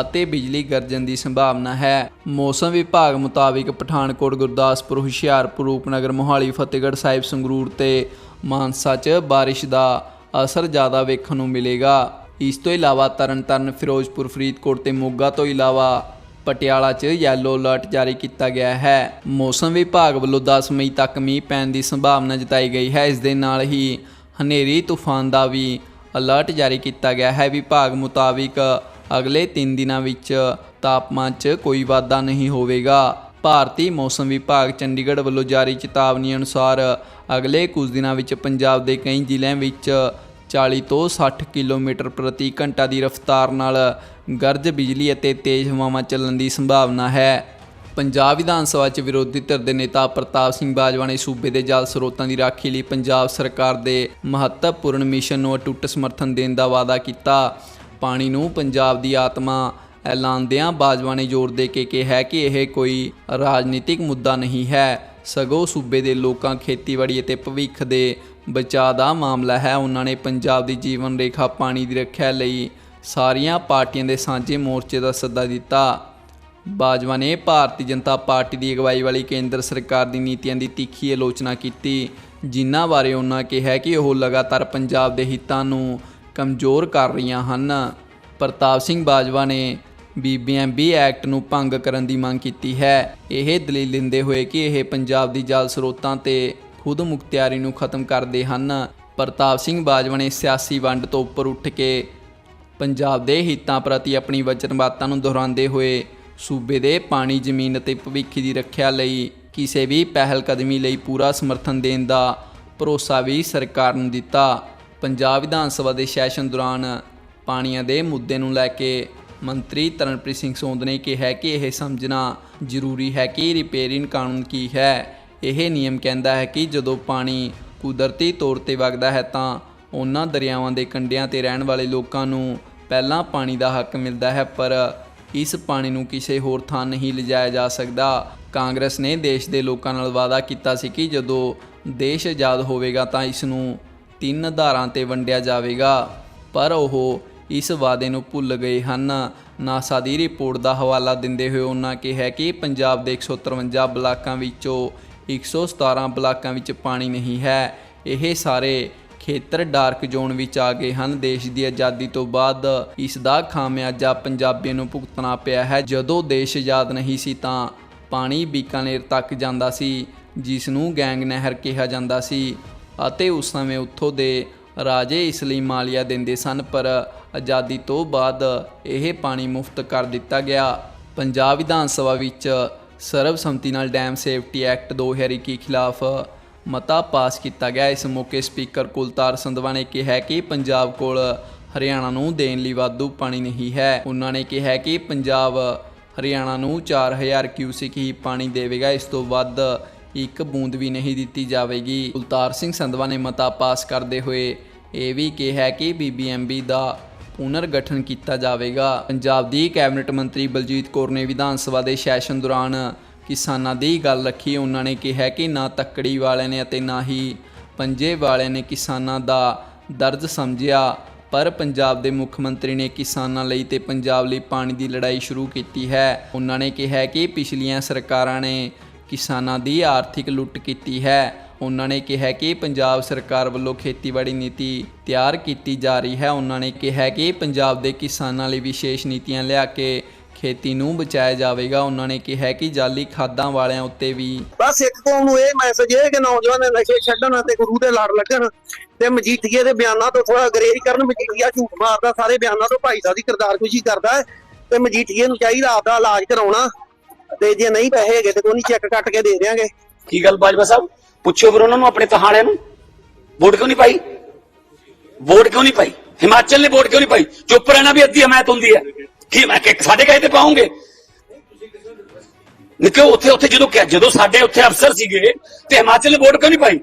[SPEAKER 1] ਅਤੇ ਬਿਜਲੀ ਗਰਜਣ ਦੀ ਸੰਭਾਵਨਾ ਹੈ। ਮੌਸਮ ਵਿਭਾਗ ਮੁਤਾਬਿਕ ਪਠਾਨਕੋਟ, ਗੁਰਦਾਸਪੁਰ, ਹੁਸ਼ਿਆਰਪੁਰ, ਰੂਪਨਗਰ, ਮੋਹਾਲੀ, ਫਤਿਹਗੜ੍ਹ ਸਾਹਿਬ, ਸੰਗਰੂਰ ਤੇ ਮਾਨਸਾ 'ਚ ਬਾਰਿਸ਼ ਦਾ ਅਸਰ ਜ਼ਿਆਦਾ ਵੇਖਣ ਨੂੰ ਮਿਲੇਗਾ। ਇਸ ਤੋਂ ਇਲਾਵਾ ਤਰਨਤਾਰਨ, ਫਿਰੋਜ਼ਪੁਰ, ਫਰੀਦਕੋਟ ਤੇ ਮੋਗਾ ਤੋਂ ਇਲਾਵਾ ਪਟਿਆਲਾ 'ਚ ਯੈਲੋ ਅਲਰਟ ਜਾਰੀ ਕੀਤਾ ਗਿਆ ਹੈ। ਮੌਸਮ ਵਿਭਾਗ ਵੱਲੋਂ 10 ਮਈ ਤੱਕ ਮੀਂਹ ਪੈਣ ਦੀ ਸੰਭਾਵਨਾ ਜਤਾਈ ਗਈ ਹੈ। ਇਸ ਦੇ ਨਾਲ ਹੀ ਹਨੇਰੀ, ਤੂਫਾਨ ਦਾ ਵੀ ਅਲਰਟ ਜਾਰੀ ਕੀਤਾ ਗਿਆ ਹੈ। ਵਿਭਾਗ ਮੁਤਾਬਿਕ ਅਗਲੇ 3 ਦਿਨਾਂ ਵਿੱਚ ਤਾਪਮਾਨ 'ਚ ਕੋਈ ਵਾਧਾ ਨਹੀਂ ਹੋਵੇਗਾ। ਭਾਰਤੀ ਮੌਸਮ ਵਿਭਾਗ ਚੰਡੀਗੜ੍ਹ ਵੱਲੋਂ ਜਾਰੀ ਚੇਤਾਵਨੀ ਅਨੁਸਾਰ ਅਗਲੇ ਕੁਝ ਦਿਨਾਂ ਵਿੱਚ ਪੰਜਾਬ ਦੇ ਕਈ ਜ਼ਿਲ੍ਹਿਆਂ ਵਿੱਚ 40 ਤੋਂ 60 ਕਿਲੋਮੀਟਰ ਪ੍ਰਤੀ ਘੰਟਾ ਦੀ ਰਫ਼ਤਾਰ ਨਾਲ ਗਰਜ ਬਿਜਲੀ ਅਤੇ ਤੇਜ਼ ਹਵਾਵਾਂ ਚੱਲਣ ਦੀ ਸੰਭਾਵਨਾ ਹੈ। ਪੰਜਾਬ ਵਿਧਾਨ ਸਭਾ 'ਚ ਵਿਰੋਧੀ ਧਿਰ ਦੇ ਨੇਤਾ ਪ੍ਰਤਾਪ ਸਿੰਘ ਬਾਜਵਾ ਨੇ ਸੂਬੇ ਦੇ ਜਲ ਸਰੋਤਾਂ ਦੀ ਰਾਖੀ ਲਈ ਪੰਜਾਬ ਸਰਕਾਰ ਦੇ ਮਹੱਤਵਪੂਰਨ ਮਿਸ਼ਨ ਨੂੰ ਅਟੁੱਟ ਸਮਰਥਨ ਦੇਣ ਦਾ ਵਾਅਦਾ ਕੀਤਾ। ਪਾਣੀ ਨੂੰ ਪੰਜਾਬ ਦੀ ਆਤਮਾ ਐਲਾਨਦਿਆਂ ਬਾਜਵਾ ਨੇ ਜ਼ੋਰ ਦੇ ਕੇ ਕਿਹਾ ਕਿ ਇਹ ਕੋਈ ਰਾਜਨੀਤਿਕ ਮੁੱਦਾ ਨਹੀਂ ਹੈ। ਸਗੋਂ ਸੂਬੇ ਦੇ ਲੋਕਾਂ, ਖੇਤੀਬਾੜੀ ਅਤੇ ਭਵਿੱਖ ਦੇ ਬਚਾਅ ਦਾ ਮਾਮਲਾ ਹੈ। ਉਹਨਾਂ ਨੇ ਪੰਜਾਬ ਦੀ ਜੀਵਨ ਰੇਖਾ ਪਾਣੀ ਦੀ ਰੱਖਿਆ ਲਈ ਸਾਰੀਆਂ ਪਾਰਟੀਆਂ ਦੇ ਸਾਂਝੇ ਮੋਰਚੇ ਦਾ ਸੱਦਾ ਦਿੱਤਾ। ਬਾਜਵਾ ਨੇ ਭਾਰਤੀ ਜਨਤਾ ਪਾਰਟੀ ਦੀ ਅਗਵਾਈ ਵਾਲੀ ਕੇਂਦਰ ਸਰਕਾਰ ਦੀ ਨੀਤੀਆਂ ਦੀ ਤਿੱਖੀ ਆਲੋਚਨਾ ਕੀਤੀ, ਜਿਨ੍ਹਾਂ ਬਾਰੇ ਉਹਨਾਂ ਕਿਹਾ ਕਿ ਉਹ ਲਗਾਤਾਰ ਪੰਜਾਬ ਦੇ ਹਿੱਤਾਂ ਨੂੰ ਕਮਜ਼ੋਰ ਕਰ ਰਹੀਆਂ ਹਨ। ਪ੍ਰਤਾਪ ਸਿੰਘ ਬਾਜਵਾ ਨੇ ਬੀਬੀਐਮਬੀ ਐਕਟ ਨੂੰ ਭੰਗ ਕਰਨ ਦੀ ਮੰਗ ਕੀਤੀ ਹੈ। ਇਹ ਦਲੀਲ ਦਿੰਦੇ ਹੋਏ ਕਿ ਇਹ ਪੰਜਾਬ ਦੀ ਜਲ ਸਰੋਤਾਂ ਤੇ ਖੁਦ ਮੁਖਤਿਆਰੀ ਨੂੰ ਖਤਮ ਕਰਦੇ ਹਨ। ਪ੍ਰਤਾਪ ਸਿੰਘ ਬਾਜਵਾ ਨੇ ਸਿਆਸੀ ਵੰਡ ਤੋਂ ਉੱਪਰ ਉੱਠ ਕੇ ਪੰਜਾਬ ਦੇ ਹਿੱਤਾਂ ਪ੍ਰਤੀ ਆਪਣੀ ਵਚਨਬੱਧਤਾ ਨੂੰ ਦੁਹਰਾਉਂਦੇ ਹੋਏ ਸੂਬੇ ਦੇ ਪਾਣੀ, ਜ਼ਮੀਨ ਅਤੇ ਭਵਿੱਖ ਦੀ ਰੱਖਿਆ ਲਈ ਕਿਸੇ ਵੀ ਪਹਿਲ ਕਦਮੀ ਲਈ ਪੂਰਾ ਸਮਰਥਨ ਦੇਣ ਦਾ ਭਰੋਸਾ ਵੀ ਸਰਕਾਰ ਨੂੰ ਦਿੱਤਾ। ਪੰਜਾਬ ਵਿਧਾਨ ਸਭਾ ਦੇ ਸੈਸ਼ਨ ਦੌਰਾਨ ਪਾਣੀਆਂ ਦੇ ਮੁੱਦੇ ਨੂੰ ਲੈ ਕੇ ਮੰਤਰੀ ਤਰਨਪ੍ਰੀਤ ਸਿੰਘ ਸੋਂਦ ਨੇ ਕਿਹਾ ਕਿ ਇਹ ਸਮਝਣਾ ਜ਼ਰੂਰੀ ਹੈ ਕਿ ਰਿਪੇਰਿੰਗ ਕਾਨੂੰਨ ਕੀ ਹੈ। ਇਹ ਨਿਯਮ ਕਹਿੰਦਾ ਹੈ ਕਿ ਜਦੋਂ ਪਾਣੀ ਕੁਦਰਤੀ ਤੌਰ ਤੇ ਵਗਦਾ ਹੈ ਤਾਂ ਉਹਨਾਂ ਦਰਿਆਵਾਂ ਦੇ ਕੰਢਿਆਂ ਤੇ ਰਹਿਣ ਵਾਲੇ ਲੋਕਾਂ ਨੂੰ ਪਹਿਲਾਂ ਪਾਣੀ ਦਾ ਹੱਕ ਮਿਲਦਾ ਹੈ, ਪਰ ਇਸ ਪਾਣੀ ਨੂੰ ਕਿਸੇ ਹੋਰ ਥਾਂ ਨਹੀਂ ਲਿਜਾਇਆ ਜਾ ਸਕਦਾ। ਕਾਂਗਰਸ ਨੇ ਦੇਸ਼ ਦੇ ਲੋਕਾਂ ਨਾਲ ਵਾਅਦਾ ਕੀਤਾ ਸੀ ਕਿ ਜਦੋਂ ਦੇਸ਼ ਆਜ਼ਾਦ ਹੋਵੇਗਾ ਤਾਂ ਇਸ ਨੂੰ ਤਿੰਨ ਆਧਾਰਾਂ ਤੇ ਵੰਡਿਆ ਜਾਵੇਗਾ, ਪਰ ਉਹ ਇਸ ਵਾਅਦੇ ਨੂੰ ਭੁੱਲ ਗਏ ਹਨ। ਨਾਸਾ ਦੀ ਰਿਪੋਰਟ ਦਾ ਹਵਾਲਾ ਦਿੰਦੇ ਹੋਏ ਉਹਨਾਂ ਕਿਹਾ ਕਿ ਪੰਜਾਬ ਦੇ 153 ਬਲਾਕਾਂ ਵਿੱਚੋਂ 117 ਬਲਾਕਾਂ ਵਿੱਚ ਪਾਣੀ ਨਹੀਂ ਹੈ। ਇਹ ਸਾਰੇ ਖੇਤਰ ਡਾਰਕ ਜ਼ੋਨ ਵਿੱਚ ਆ ਗਏ ਹਨ। ਦੇਸ਼ ਦੀ ਆਜ਼ਾਦੀ ਤੋਂ ਬਾਅਦ ਇਸ ਦਾ ਖਾਮਿਆਜਾ ਪੰਜਾਬੀਆਂ ਨੂੰ ਭੁਗਤਣਾ ਪਿਆ ਹੈ। ਜਦੋਂ ਦੇਸ਼ ਆਜ਼ਾਦ ਨਹੀਂ ਸੀ ਤਾਂ ਪਾਣੀ ਬੀਕਾਨੇਰ ਤੱਕ ਜਾਂਦਾ ਸੀ ਜਿਸ ਨੂੰ ਗੈਂਗ ਨਹਿਰ ਕਿਹਾ ਜਾਂਦਾ ਸੀ। ਅਤੇ ਉਸ ਸਮੇਂ ਉੱਥੋਂ ਦੇ ਰਾਜੇ ਇਸ ਲਈ ਮਾਲੀਆ ਦਿੰਦੇ ਸਨ, ਪਰ ਆਜ਼ਾਦੀ ਤੋਂ ਬਾਅਦ ਇਹ ਪਾਣੀ ਮੁਫਤ ਕਰ ਦਿੱਤਾ ਗਿਆ। ਪੰਜਾਬ ਵਿਧਾਨ ਸਭਾ ਵਿੱਚ ਸਰਬਸੰਮਤੀ ਨਾਲ ਡੈਮ ਸੇਫਟੀ ਐਕਟ 2021 ਖਿਲਾਫ ਮਤਾ ਪਾਸ ਕੀਤਾ ਗਿਆ। ਇਸ ਮੌਕੇ ਸਪੀਕਰ ਕੁਲਤਾਰ ਸੰਧਵਾ ਨੇ ਕਿਹਾ ਕਿ ਪੰਜਾਬ ਕੋਲ ਹਰਿਆਣਾ ਨੂੰ ਦੇਣ ਲਈ ਵਾਧੂ ਪਾਣੀ ਨਹੀਂ ਹੈ। ਉਹਨਾਂ ਨੇ ਕਿਹਾ ਕਿ ਪੰਜਾਬ ਹਰਿਆਣਾ ਨੂੰ 4000 ਕਿਊਸਿਕ ਹੀ ਪਾਣੀ ਦੇਵੇਗਾ। ਇਸ ਤੋਂ ਵੱਧ ਇੱਕ ਬੂੰਦ ਵੀ ਨਹੀਂ ਦਿੱਤੀ ਜਾਵੇਗੀ। ਕੁਲਤਾਰ ਸਿੰਘ ਸੰਧਵਾ ਨੇ ਮਤਾ ਪਾਸ ਕਰਦੇ ਹੋਏ ਇਹ ਵੀ ਕਿਹਾ ਕਿ ਬੀਬੀਐਮਬੀ ਦਾ ਪੁਨਰ ਗਠਨ ਕੀਤਾ ਜਾਵੇਗਾ। ਪੰਜਾਬ ਦੀ ਕੈਬਨਿਟ ਮੰਤਰੀ ਬਲਜੀਤ ਕੌਰ ਨੇ ਵਿਧਾਨ ਸਭਾ ਦੇ ਸੈਸ਼ਨ ਦੌਰਾਨ ਕਿਸਾਨਾਂ ਦੀ ਗੱਲ ਰੱਖੀ। ਉਹਨਾਂ ਨੇ ਕਿਹਾ ਕਿ ਨਾ ਤੱਕੜੀ ਵਾਲਿਆਂ ਨੇ ਅਤੇ ਨਾ ਹੀ ਪੰਜੇ ਵਾਲਿਆਂ ਨੇ ਕਿਸਾਨਾਂ ਦਾ ਦਰਦ ਸਮਝਿਆ। ਪਰ ਪੰਜਾਬ ਦੇ ਮੁੱਖ ਮੰਤਰੀ ਨੇ ਕਿਸਾਨਾਂ ਲਈ ਤੇ ਪੰਜਾਬ ਲਈ ਪਾਣੀ ਦੀ ਲੜਾਈ ਸ਼ੁਰੂ ਕੀਤੀ ਹੈ। ਉਹਨਾਂ ਨੇ ਕਿਹਾ ਕਿ ਪਿਛਲੀਆਂ ਸਰਕਾਰਾਂ ਨੇ ਕਿਸਾਨਾਂ ਦੀ ਆਰਥਿਕ ਲੁੱਟ ਕੀਤੀ ਹੈ। ਉਹਨਾਂ ਨੇ ਕਿਹਾ ਕਿ ਪੰਜਾਬ ਸਰਕਾਰ ਵੱਲੋਂ ਖੇਤੀਬਾੜੀ ਨੀਤੀ ਤਿਆਰ ਕੀਤੀ ਜਾ ਰਹੀ ਹੈ। ਉਹਨਾਂ ਨੇ ਕਿਹਾ ਕਿ ਪੰਜਾਬ ਦੇ ਕਿਸਾਨਾਂ ਲਈ ਵਿਸ਼ੇਸ਼ ਨੀਤੀਆਂ ਲਿਆ ਕੇ ਖੇਤੀ ਨੂੰ ਬਚਾਇਆ ਜਾਵੇਗਾ। ਉਹਨਾਂ ਨੇ ਕਿਹਾ ਕਿ ਜਾਲੀ ਖਾਦਾਂ ਵਾਲਿਆਂ ਉੱਤੇ ਵੀ
[SPEAKER 2] ਬਸ ਇੱਕ ਕੌਮ ਨੂੰ ਇਹ ਮੈਸੇਜ ਹੈ ਕਿ ਨੌਜਵਾਨ ਨਸ਼ੇ ਛੱਡਣ ਅਤੇ ਗੁਰੂ ਦੇ ਲੜ ਲੱਗਣ ਤੇ ਮਜੀਠੀਏ ਦੇ ਬਿਆਨਾਂ ਤੋਂ ਥੋੜਾ ਗਰੇਜ ਕਰਨ। ਮਜੀਠੀਆ ਝੂਠ ਮਾਰਦਾ, ਸਾਰੇ ਬਿਆਨਾਂ ਤੋਂ ਭਾਈ ਸਾਹਿਬ ਦੀ ਕਿਰਦਾਰਕੁਸ਼ੀ ਕਰਦਾ ਹੈ ਤੇ ਮਜੀਠੀਏ ਨੂੰ ਚਾਹੀਦਾ ਆਪਦਾ ਇਲਾਜ ਕਰਾਉਣਾ। ਤੇ ਜੇ ਨਹੀਂ ਪੈਸੇ ਹੈਗੇ ਤੇ ਕੋਈ ਨਹੀਂ ਚੈੱਕ ਕੱਟ ਕੇ ਦੇ ਦਿਆਂਗੇ।
[SPEAKER 3] ਕੀ ਗੱਲ ਬਾਜਵਾ ਸਾਹਿਬ? ਪੁੱਛੋ ਫਿਰ ਉਹਨਾਂ ਨੂੰ ਆਪਣੇ ਤਹਾੜਿਆਂ ਨੂੰ। ਵੋਟ ਕਿਉਂ ਨਹੀਂ ਪਾਈ? ਵੋਟ ਕਿਉਂ ਨਹੀਂ ਪਾਈ? ਹਿਮਾਚਲ ਨੇ ਵੋਟ ਕਿਉਂ ਨਹੀਂ ਪਾਈ? ਚੁੱਪ ਰਹਿਣਾ ਵੀ ਅੱਧੀ ਹਮਾਇਤ ਹੁੰਦੀ ਹੈ। ਕੀ ਮੈਂ ਕਿ ਸਾਡੇ ਕਹੇ ਤੇ ਪਾਉਂਗੇ? ਨਿਕੋ, ਉੱਥੇ ਉੱਥੇ ਜਦੋਂ ਕਿ- ਜਦੋਂ ਸਾਡੇ ਉੱਥੇ ਅਫਸਰ ਸੀਗੇ ਤੇ ਹਿਮਾਚਲ ਨੇ ਵੋਟ ਕਿਉਂ ਨਹੀਂ ਪਾਈ?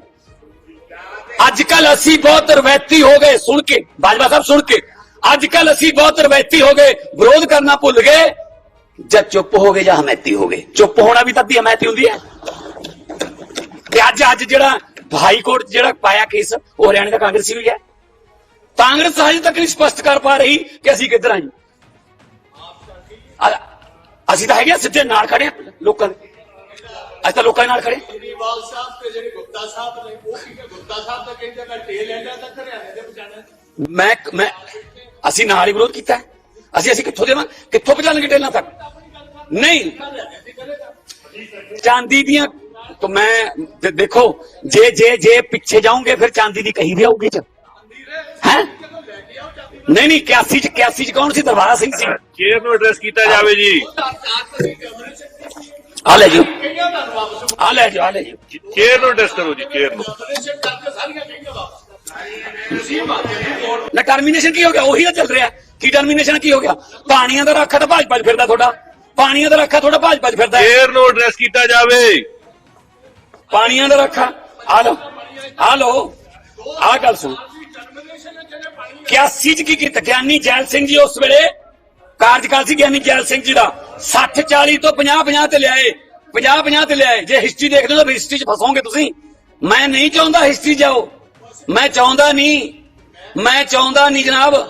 [SPEAKER 3] ਅੱਜ ਕੱਲ ਅਸੀਂ ਬਹੁਤ ਰਵੈਤੀ ਹੋ ਗਏ। ਸੁਣ ਕੇ ਬਾਜਵਾ ਸਾਹਿਬ ਸੁਣ ਕੇ। ਅੱਜ ਕੱਲ ਅਸੀਂ ਬਹੁਤ ਰਵੈਤੀ ਹੋ ਗਏ। ਵਿਰੋਧ ਕਰਨਾ ਭੁੱਲ ਗਏ। ਜਾਂ ਚੁੱਪ ਹੋ ਗਏ ਜਾਂ ਹਮੈਤੀ ਹੋ ਗਏ? ਚੁੱਪ ਹੋਣਾ ਵੀ ਤਾਂ ਅੱਧੀ ਹਮੈਤੀ ਹੁੰਦੀ ਹੈ। ਤੇ ਅੱਜ ਅੱਜ ਜਿਹੜਾ ਹਾਈ ਕੋਰਟ ਜਿਹੜਾ ਪਾਇਆ ਕੇਸ ਉਹ ਹਰਿਆਣੇ ਦਾ ਕਾਂਗਰਸੀ ਵੀ ਹੈ। ਕਾਂਗਰਸ ਹਜੇ ਤੱਕ ਨਹੀਂ ਸਪਸ਼ਟ ਕਰ ਪਾ ਰਹੀ ਕਿ ਅਸੀਂ ਕਿੱਧਰ ਆਏ। ਆ- ਅਸੀਂ ਤਾਂ ਹੈਗੇ ਸਿੱਧੇ ਨਾਲ ਖੜੇ ਲੋਕਾਂ ਦੇ। ਅਸੀਂ ਤਾਂ ਲੋਕਾਂ ਦੇ ਨਾਲ ਖੜੇ
[SPEAKER 4] ਕੇਜਰੀਵਾਲ ਸਾਹਿਬ ਤੇ ਜਿਹੜੇ ਗੁਪਤਾ ਸਾਹਿਬ ਨੇ ਉਹ ਕੀ ਕਿ ਗੁਪਤਾ ਸਾਹਿਬ ਤਾਂ ਕਹਿੰਦੇ ਮੈਂ ਟੇਲ ਐਂਡਾ ਤੱਕ ਹਰਿਆਣੇ ਦੇ। ਪਛਾਣਿਆ
[SPEAKER 3] ਮੈਂ ਮੈਂ ਅਸੀਂ ਨਾਲ ਹੀ ਵਿਰੋਧ ਕੀਤਾ। ਅਸੀਂ ਅਸੀਂ ਕਿੱਥੋਂ ਦੇਵਾਂ ਕਿੱਥੋਂ ਪਹੁੰਚਾਣਗੇ ਟੇਲਾਂ ਤੱਕ ਨਹੀਂ ਚਾਂਦੀ ਦੀਆਂ ਤਾਂ ਮੈਂ ਦੇ- ਦੇਖੋ ਜੇ ਜੇ ਜੇ ਪਿੱਛੇ ਜਾਓਗੇ ਫਿਰ ਚਾਂਦੀ ਦੀ ਕਹੀ ਵੀ ਆਊਗੀ ਚ ਹੈ ਨਹੀਂ ਨਹੀਂ 81 ਚ 81 ਚ ਕੌਣ ਸੀ ਦਰਬਾਰਾ ਸਿੰਘ ਸੀ
[SPEAKER 5] ਚੇਅਰ ਨੂੰ ਐਡਰੈਸ ਕੀਤਾ ਜਾਵੇ ਜੀ
[SPEAKER 3] ਆ ਲੈ ਜੀ
[SPEAKER 4] ਕਈਆਂ ਦਾ ਵਾਪਸ
[SPEAKER 3] ਆ ਲੈ ਜੀ ਆ ਲੈ ਜੀ
[SPEAKER 5] ਚੇਅਰ ਨੂੰ ਐਡਰੈਸ ਕਰੋ ਜੀ ਚੇਅਰ ਨੂੰ
[SPEAKER 4] ਨੋਮੀਨੇਸ਼ਨ ਕਰਕੇ ਸਾਰੀਆਂ
[SPEAKER 3] ਕੀ ਰਿਹਾ ਕੀ ਹੋ ਗਿਆ? ਪਾਣੀਆਂ ਦਾ ਰੱਖਾ ਤਾਂ ਭਾਜਪਾ 'ਚ ਫਿਰਦਾ ਤੁਹਾਡਾ। ਪਾਣੀਆਂ ਦਾ ਰੱਖਾ ਤੁਹਾਡਾ ਭਾਜਪਾ 'ਚ ਫਿਰਦਾ ਹੈ।
[SPEAKER 5] ਚੇਅਰ ਨੂੰ ਐਡਰੈਸ ਕੀਤਾ ਜਾਵੇ।
[SPEAKER 3] ਪਾਣੀਆਂ ਦਾ ਰੱਖਾ। ਆ ਲੋ ਆ ਲੋ ਆ ਗੱਲ ਸੁਣ। 81 ਚ ਕੀ ਕੀਤਾ? ਗਿਆਨੀ ਜੈਲ ਸਿੰਘ ਜੀ ਉਸ ਵੇਲੇ ਕਾਰਜਕਾਲ ਸੀ ਗਿਆਨੀ ਜੈਲ ਸਿੰਘ ਜੀ ਦਾ। 60 40 ਤੋਂ 50 50 ਤੇ ਲਿਆਏ। 50 50 ਤੇ ਲਿਆਏ। ਜੇ ਹਿਸਟਰੀ ਦੇਖਦੇ ਹੋ ਤਾਂ ਹਿਸਟਰੀ ਚ ਫਸੋਗੇ ਤੁਸੀਂ। ਮੈਂ ਨਹੀਂ ਚਾਹੁੰਦਾ ਹਿਸਟਰੀ ਜਾਓ। ਮੈਂ ਚਾਹੁੰਦਾ ਨਹੀਂ। ਮੈਂ ਚਾਹੁੰਦਾ ਨਹੀਂ ਜਨਾਬ।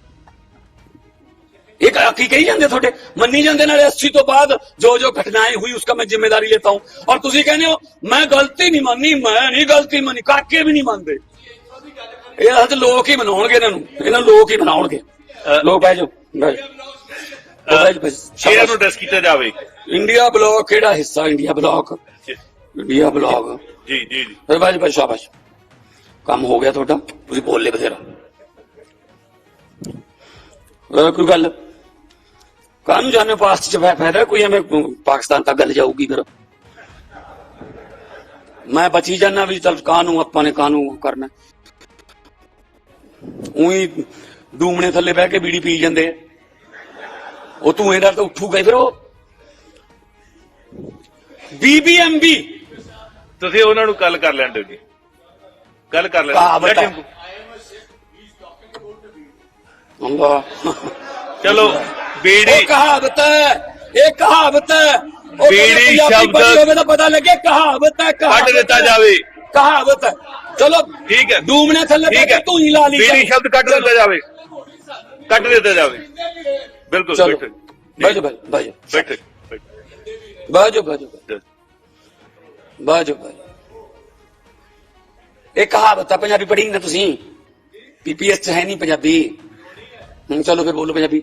[SPEAKER 3] एक की कही जाते थोड़े मनी जाते नाले अस्सी तो बाद जो जो घटनाएं हुई उसका मैं जिम्मेदारी लेता हूं और तुम कहने हो मैं गलती नहीं मानी मैं नहीं गलती मानी काके भी नहीं मानते ਇਹ ਤਾਂ ਲੋਕ ਹੀ ਬਣਾਉਣਗੇ ਇਹਨਾਂ ਨੂੰ ਇਹਨਾਂ ਲੋਕ ਹੀ ਬਣਾਉਣਗੇ ਲੋਕ ਬਹਿ ਜਾਓ
[SPEAKER 5] ਸ਼ੇਅਰ ਨੂੰ ਡਿਸ ਕੀਤਾ ਜਾਵੇ।
[SPEAKER 3] ਇੰਡੀਆ ਬਲੌਕ ਕਿਹੜਾ ਹਿੱਸਾ ਇੰਡੀਆ ਬਲੌਕ? India block.
[SPEAKER 5] ਜੀ ਜੀ ਜੀ।
[SPEAKER 3] ਬਾਜ ਬਾਜ ਸ਼ਾਬਾਸ਼। ਕੰਮ ਹੋ ਗਿਆ ਤੁਹਾਡਾ ਤੁਸੀਂ ਬੋਲ ਲੈ ਬਥੇਰਾ। ਕੋਈ ਗੱਲ? ਕਾਨੂੰ ਜਾਣੇ ਪਾਸਟ ਚ ਫਾਇ- ਫਾਇਦਾ ਕੋਈ ਐਵੇਂ ਪਾਕਿਸਤਾਨ ਤੱਕ ਗੱਲ ਜਾਊਗੀ ਫਿਰ। ਮੈਂ ਬਚੀ ਜਾਣਾ ਵੀ ਚਲ ਕਾਨੂੰ ਆਪਾਂ ਨੇ ਕਾਨੂੰ ਕਰਨਾ। ਉਹੀ ਦੂਮਣੇ ਥੱਲੇ ਬਹਿ ਕੇ ਬੀੜੀ ਪੀ ਜਾਂਦੇ ਆ। ਉਹ ਤੂੰ ਇਹਦਾ ਤਾਂ ਉੱਠੂਗਾ ਫਿਰ ਉਹ। ਬੀਬੀਐਮਬੀ
[SPEAKER 5] ਤੁਸੀਂ ਉਹਨਾਂ ਨੂੰ ਕੱਲ ਕਰ ਲੈਣ ਦਿਓ ਜੀ। ਕੱਲ ਕਰ ਲੈਣ ਚਲੋ। ਬੀੜੀ।
[SPEAKER 3] ਕਹਾਵਤ ਹੈ ਇਹ ਕਹਾਵਤ ਹੈ।
[SPEAKER 5] ਬੀੜੀ ਸ਼ਬਦ-
[SPEAKER 3] ਹੋਵੇ ਤਾਂ ਪਤਾ ਲੱਗੇ ਕਹਾਵਤ ਹੈ
[SPEAKER 5] ਕੱਢ ਦਿੱਤਾ। ਜਾਵੇ।
[SPEAKER 3] ਕਹਾਵਤ ਹੈ। ਚਲੋ
[SPEAKER 5] ਠੀਕ ਹੈ।
[SPEAKER 3] ਦੂਮਣੇ ਥੱਲੇ
[SPEAKER 5] ਠੀਕ
[SPEAKER 3] ਕੇ
[SPEAKER 5] ਹੀ।
[SPEAKER 3] ਲਾ ਲਈ
[SPEAKER 5] ਬੀੜੀ ਸ਼ਬਦ ਕੱਢ ਦਿੱਤਾ ਜਾਵੇ। ਕੱਢ ਦਿੱਤਾ ਜਾਵੇ। ਬਿਲਕੁਲ ਬੈਠੋ।
[SPEAKER 3] ਬਾਜੋ ਬਾਜੋ
[SPEAKER 5] ਬੈਠੋ
[SPEAKER 3] ਬਾਜੋ ਬਾਜੋ ਬਾਜੋ ਬਾਜੋ ਇਹ ਕਹਾਵਤ ਹੈ ਪੰਜਾਬੀ ਪੜ੍ਹੀ ਨਾ ਤੁਸੀਂ। ਪੀਪੀਐਸ ਚ ਹੈ ਨਹੀਂ ਪੰਜਾਬੀ। ਹੁਣ ਚਲੋ ਫਿਰ ਬੋਲੋ ਪੰਜਾਬੀ।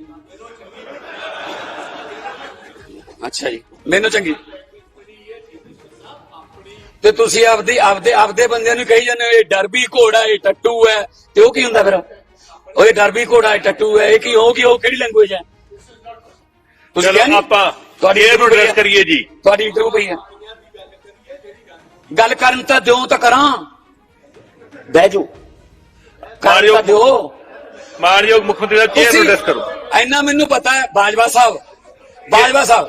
[SPEAKER 3] ਅੱਛਾ ਜੀ ਮੈਨੂੰ ਚੰਗੀ। ਤੇ ਤੁਸੀਂ ਆਪਦੀ ਆਪਦੇ ਆਪਦੇ ਬੰਦਿਆਂ ਨੂੰ ਕਹੀ ਜਾਂਦੇ ਹੋ ਇਹ ਡਰਬੀ ਘੋੜਾ ਇਹ ਟੱਟੂ ਹੈ ਤੇ ਉਹ ਕੀ ਹੁੰਦਾ ਫਿਰ? ਉਹ ਇਹ ਡਰਬੀ ਘੋੜਾ ਇਹ ਟੱਟੂ ਹੈ ਇਹ ਕੀ ਉਹ ਕੀ ਉਹ ਕਿਹੜੀ ਲੈਂਗੁਏਜ ਹੈ ਤੁਸੀਂ
[SPEAKER 5] ਚਲੋ? ਆਪਾਂ
[SPEAKER 3] ਤੁਹਾਡੀ
[SPEAKER 5] ਸ਼ੇਰ ਨੂੰ ਡਰੈਸ। ਕਰੀਏ ਜੀ।
[SPEAKER 3] ਤੁਹਾਡੀ ਇੰਟਰਵਿਊ ਪਈ ਹੈ ਗੱਲ ਕਰਨ ਤਾਂ ਦਿਓ ਤਾਂ ਕਰਾਂ। ਬਹਿ ਜਾਓ। ਕਰਨ। ਤਾਂ ਦਿਓ।
[SPEAKER 5] ਮਾਨਯੋਗ ਮੁੱਖ ਮੰਤਰੀ ਦਾ ਚੇਅਰ ਨੂੰ ਡਰੈਸ ਕਰੋ।
[SPEAKER 3] ਇੰਨਾ ਮੈਨੂੰ ਪਤਾ ਹੈ ਬਾਜਵਾ ਸਾਹਿਬ। ਬਾਜਵਾ ਸਾਹਿਬ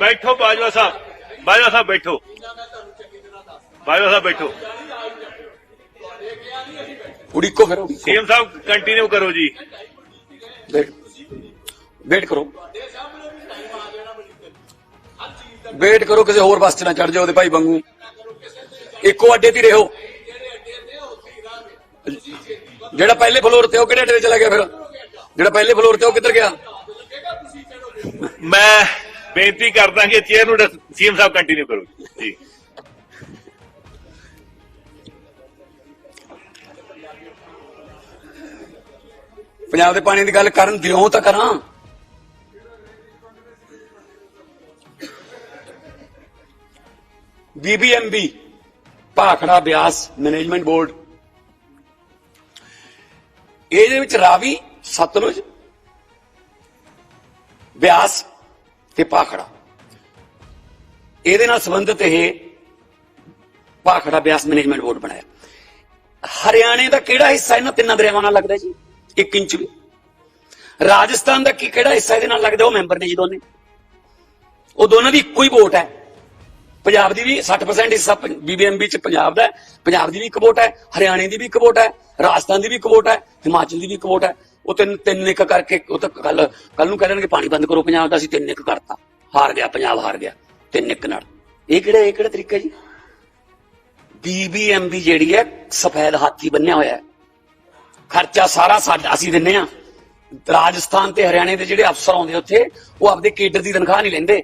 [SPEAKER 5] ਬੈਠੋ ਬਾਜਵਾ ਸਾਹਿਬ ਬਾਜਵਾ ਸਾਹਿਬ ਬੈਠੋ। ਬਾਜਵਾ ਸਾਹਿਬ ਬੈਠੋ।
[SPEAKER 3] ਉਡੀਕੋ ਫਿਰ
[SPEAKER 5] ਸੀਐਮ ਸਾਹਿਬ ਕੰਟੀਨਿਊ ਕਰੋ ਜੀ।
[SPEAKER 3] ਵੇਟ ਕਰੋ। ਵੇਟ ਕਰੋ ਕਿਸੇ ਹੋਰ ਬੱਸ 'ਚ ਨਾ ਚੜ ਜਾਓ ਉਹਦੇ ਭਾਈ ਵਾਂਗੂ। ਇੱਕੋ ਅੱਡੇ ਤੇ ਰਹੋ। ਜਿਹੜਾ ਪਹਿਲੇ ਫਲੋਰ ਤੇ ਉਹ ਕਿਹੜੇ ਅੱਡੇ ਤੇ ਚਲਾ ਗਿਆ ਫਿਰ? ਜਿਹੜਾ ਪਹਿਲੇ ਫਲੋਰ ਤੇ ਉਹ ਕਿੱਧਰ ਗਿਆ?
[SPEAKER 5] ਮੈਂ ਬੇਨਤੀ ਕਰਦਾ ਕਿ ਚੇਅਰ ਨੂੰ ਸੀਐਮ ਸਾਹਿਬ ਕੰਟੀਨਿਊ ਕਰੋ। ਜੀ।
[SPEAKER 3] ਪੰਜਾਬ ਦੇ ਪਾਣੀ ਦੀ ਗੱਲ ਕਰਨ ਦਿਓ ਤਾਂ ਕਰਾਂ। BBMB, Bhakra Beas management board. ਇਹਦੇ ਵਿੱਚ ਰਾਵੀ, ਸਤਲੁਜ, ਬਿਆਸ ਤੇ ਭਾਖੜਾ। ਇਹਦੇ ਨਾਲ ਸੰਬੰਧਿਤ ਇਹ ਭਾਖੜਾ ਬਿਆਸ ਮੈਨੇਜਮੈਂਟ ਬੋਰਡ ਬਣਾਇਆ। ਹਰਿਆਣੇ ਦਾ ਕਿਹੜਾ ਹਿੱਸਾ ਇਹਨਾਂ ਤਿੰਨਾਂ ਦਰਿਆਵਾਂ ਨਾਲ ਲੱਗਦਾ ਜੀ? 1 ਇੰਚ ਵੀ। ਰਾਜਸਥਾਨ ਦਾ ਕੀ ਕਿਹੜਾ ਹਿੱਸਾ ਇਹਦੇ ਨਾਲ ਲੱਗਦਾ? ਉਹ ਮੈਂਬਰ ਨੇ ਜੀ ਦੋਨੇ। ਉਹ ਦੋਨਾਂ ਦੀ ਇੱਕੋ ਹੀ ਵੋਟ ਹੈ। ਪੰਜਾਬ ਦੀ ਵੀ 60% ਹਿੱਸਾ ਬੀਬੀਐਮਬੀ ਚ ਪੰਜਾਬ ਦਾ ਪੰਜਾਬ ਦੀ ਵੀ ਇੱਕ ਵੋਟ ਹੈ, ਹਰਿਆਣੇ ਦੀ ਵੀ ਇੱਕ ਵੋਟ ਹੈ, ਰਾਜਸਥਾਨ ਦੀ ਵੀ ਇੱਕ ਵੋਟ ਹੈ, ਹਿਮਾਚਲ ਦੀ ਵੀ ਇੱਕ ਵੋਟ ਹੈ। ਉਹ ਤਿੰਨ ਤਿੰਨ ਇੱਕ ਕਰਕੇ, ਉਹ ਤਾਂ ਕੱਲ ਕੱਲ ਨੂੰ ਕਹਿ ਦੇਣਗੇ ਪਾਣੀ ਬੰਦ ਕਰੋ ਪੰਜਾਬ ਦਾ, ਅਸੀਂ ਤਿੰਨ ਇੱਕ ਕਰਤਾ। ਹਾਰ ਗਿਆ, ਪੰਜਾਬ ਹਾਰ ਗਿਆ, ਤਿੰਨ ਇੱਕ ਨਾਲ। ਇਹ ਕਿਹੜਾ ਇਹ ਕਿਹੜਾ ਤਰੀਕਾ ਜੀ? ਬੀਬੀਐਮਬੀ ਜਿਹੜੀ ਹੈ, ਸਫੈਦ ਹਾਥੀ ਬੰਨਿਆ ਹੋਇਆ ਹੈ। ਖਰਚਾ ਸਾਰਾ ਸਾਡਾ, ਅਸੀਂ ਦਿੰਨੇ ਆ। ਰਾਜਸਥਾਨ ਤੇ ਹਰਿਆਣੇ ਦੇ ਜਿਹੜੇ ਅਫਸਰ ਆਉਂਦੇ ਉੱਥੇ, ਉਹ ਆਪਦੇ ਕੇਡਰ ਦੀ ਤਨਖਾਹ ਨਹੀਂ ਲੈਂਦੇ।